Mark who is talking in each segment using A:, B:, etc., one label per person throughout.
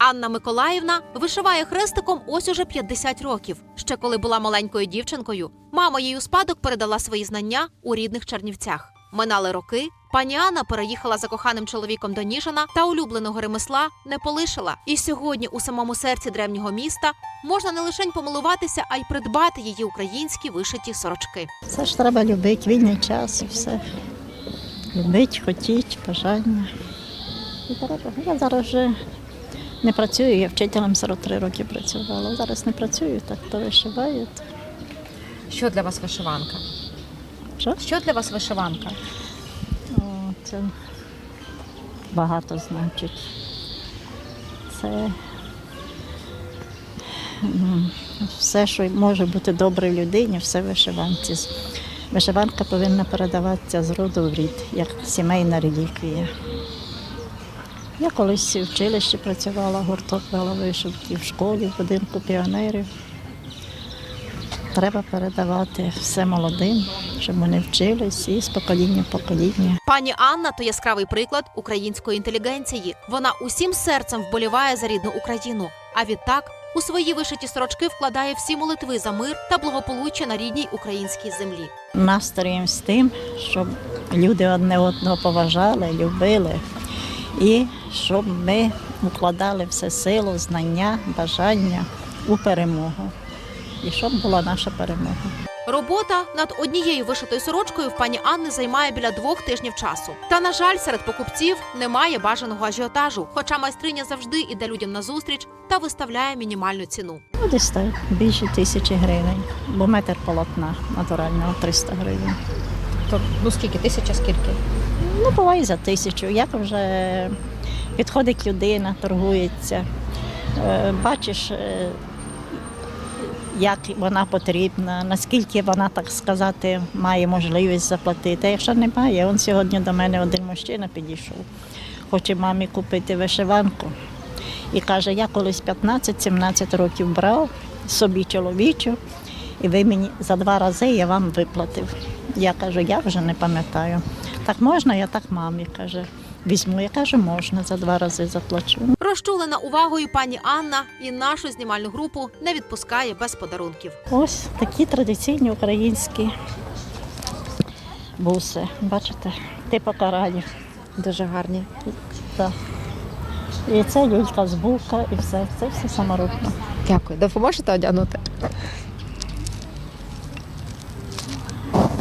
A: Анна Миколаївна вишиває хрестиком ось уже 50 років. Ще коли була маленькою дівчинкою, мама їй у спадок передала свої знання у рідних Чернівцях. Минали роки. Пані Анна переїхала за коханим чоловіком до Ніжина та улюбленого ремесла не полишила. І сьогодні у самому серці древнього міста можна не лише помилуватися, а й придбати її українські вишиті сорочки.
B: Це ж треба любити, вільний час і все. Любить, хотіть, бажання. Я зараз вже не працюю, я вчителем 43 роки працювала. Зараз не працюю, так то вишиваю.
C: Що для вас вишиванка?
B: Що?
C: Що для вас вишиванка?
B: О, це багато значить. Це все, що може бути добре в людині, все вишиванці. Вишиванка повинна передаватися з роду в рід, як сімейна реліквія. Я колись в училищі працювала, гурток вела вишивки в школі, в будинку піонерів. Треба передавати все молодим, щоб вони вчились і з покоління в покоління.
A: Пані Анна то яскравий приклад української інтелігенції. Вона усім серцем вболіває за рідну Україну. А відтак у свої вишиті сорочки вкладає всі молитви за мир та благополуччя на рідній українській землі.
B: Настроєм з тим, щоб люди одне одного поважали, любили, і щоб ми вкладали все силу, знання, бажання у перемогу. І щоб була наша перемога.
A: Робота над однією вишитою сорочкою в пані Анни займає біля двох тижнів часу. Та на жаль, серед покупців немає бажаного ажіотажу, хоча майстриня завжди іде людям на зустріч та виставляє мінімальну ціну.
B: Ну, десь так, більше тисячі гривень, бо метр полотна натурального 300 гривень.
C: То, ну скільки? Тисяча скільки?
B: Ну, буває за тисячу. Як вже підходить людина, торгується, е, бачиш, е, як вона потрібна, наскільки вона, так сказати, має можливість заплатити. А якщо немає, он сьогодні до мене один мужчина підійшов, хоче мамі купити вишиванку. І каже, я колись 15-17 років брав собі чоловічу, і ви мені за два рази я вам виплатив. Я кажу, я вже не пам'ятаю. Так можна, я так мамі каже. Візьму, я кажу, можна, за два рази заплачу.
A: Розчулена увагою пані Анна і нашу знімальну групу не відпускає без подарунків.
B: Ось такі традиційні українські буси. Бачите, типу каранів.
C: Дуже гарні.
B: Так. І це люлька з бука, і все. Це все саморобно.
C: Дякую. Допоможете одягнути?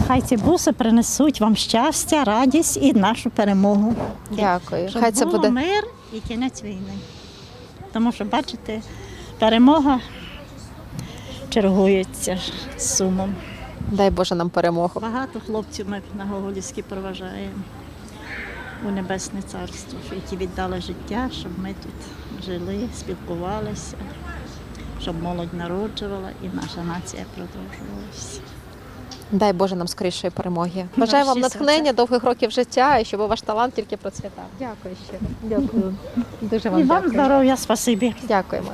B: Хай ці буси принесуть вам щастя, радість і нашу перемогу.
C: Дякую.
B: Щоб
C: Хай це
B: було
C: буде.
B: мир і кінець війни. Тому що, бачите, перемога чергується з сумом.
C: Дай Боже нам перемогу.
B: Багато хлопців ми на Гоголівській проважаємо у Небесне Царство, які віддали життя, щоб ми тут жили, спілкувалися, щоб молодь народжувала і наша нація продовжувалася.
C: Дай Боже нам скорішої перемоги. Бажаю вам натхнення, довгих років життя і щоб ваш талант тільки процвітав. Дякую ще. Дякую. Дуже вам
B: І вам
C: дякую.
B: здоров'я, спасибі.
C: Дякуємо.